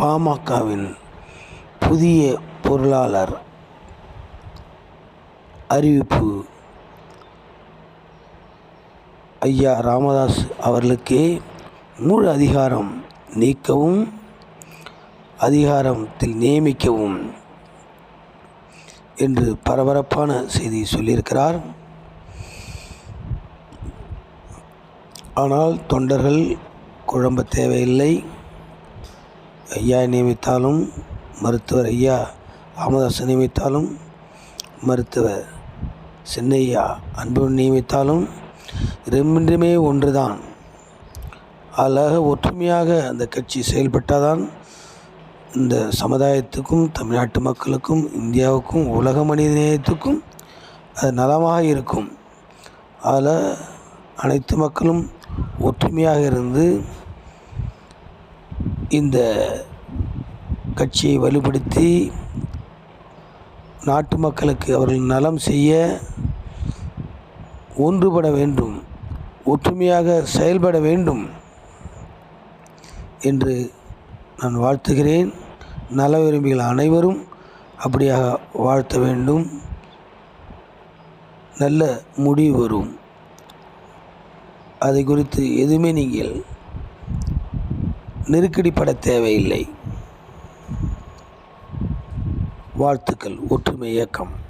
பாமகவின் புதிய பொருளாளர் அறிவிப்பு. ஐயா ராமதாஸ் அவர்களுக்கே முழு அதிகாரம் நீக்கவும் அதிகாரத்தில் நியமிக்கவும் என்று பரபரப்பான செய்தி சொல்லியிருக்கிறார். ஆனால் தொண்டர்கள் குழம்ப தேவையில்லை. ஐயா நியமித்தாலும் மருத்துவர் ஐயா ராமதாஸ் நியமித்தாலும் மருத்துவர் சின்னையா அன்பு நியமித்தாலும் ரெண்டுமே ஒன்றுதான். அழக ஒற்றுமையாக அந்த கட்சி செயல்பட்டாதான் இந்த சமுதாயத்துக்கும் தமிழ்நாட்டு மக்களுக்கும் இந்தியாவுக்கும் உலக மனித நேயத்துக்கும் அது நலமாக இருக்கும். அதில் அனைத்து மக்களும் ஒற்றுமையாக இருந்து இந்த கட்சியை வலுப்படுத்தி நாட்டு மக்களுக்கு அவர்கள் நலம் செய்ய ஒன்றுபட வேண்டும் ஒற்றுமையாக செயல்பட வேண்டும் என்று நான் வாழ்த்துகிறேன். நல விரும்பிகள் அனைவரும் அப்படியாக வாழ்த்த வேண்டும். நல்ல முடிவு வரும். அதை குறித்து எதுவுமே நீங்கள் நெருக்கடிப்பட தேவையில்லை. வாழ்த்துக்கள். ஒற்றுமை இயக்கம்.